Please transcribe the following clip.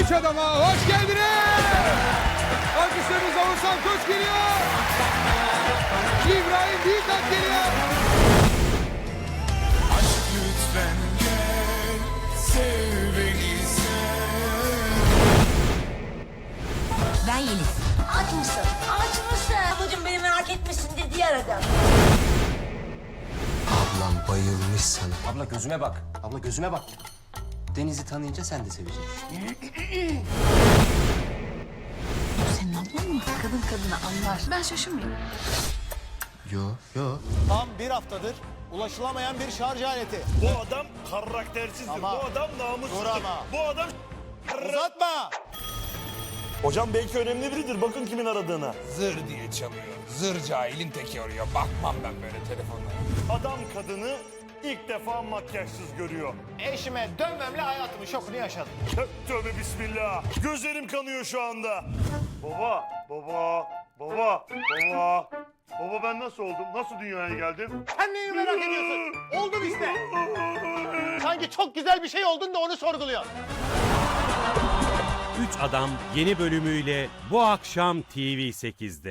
Üç adama hoş geldiniz. Alkışlarınızla Oğuzhan Koç geliyor. İbrahim Büyükak geliyor. Aşk lütfen gel Sev beni sev Ben Yeliz. Aç mısın? Aç mısın? Ablacığım beni merak etmesin diye aradım. Ablam bayılmış sana. Abla gözüme bak. Abla gözüme bak. Deniz'i tanıyınca sen de seveceksin. Senin ablan mı? Kadın kadına anlar. Ben şaşırmayayım. Yo yo. Tam bir haftadır ulaşılamayan bir şarj aleti. Bu adam karaktersizdir. Ama- Bu adam namussuzdur. Dur ama. Bu adam... Uzatma! Hocam belki önemli biridir. Bakın kimin aradığına. Zır diye çalıyor. Zır cahilin teki arıyor. Bakmam ben böyle telefonlara. Adam kadını ilk defa makyajsız görüyor. Eşime dönmemle hayatımın şokunu yaşadım. Tö- Tövbe bismillah. Gözlerim kanıyor şu anda. Baba, baba, baba, baba. Baba ben nasıl oldum? Nasıl dünyaya geldim? Sen neyi merak ediyorsun? Oldun işte. Sanki çok güzel bir şey oldun da onu sorguluyor. Üç Adam yeni bölümüyle bu akşam TV8'de.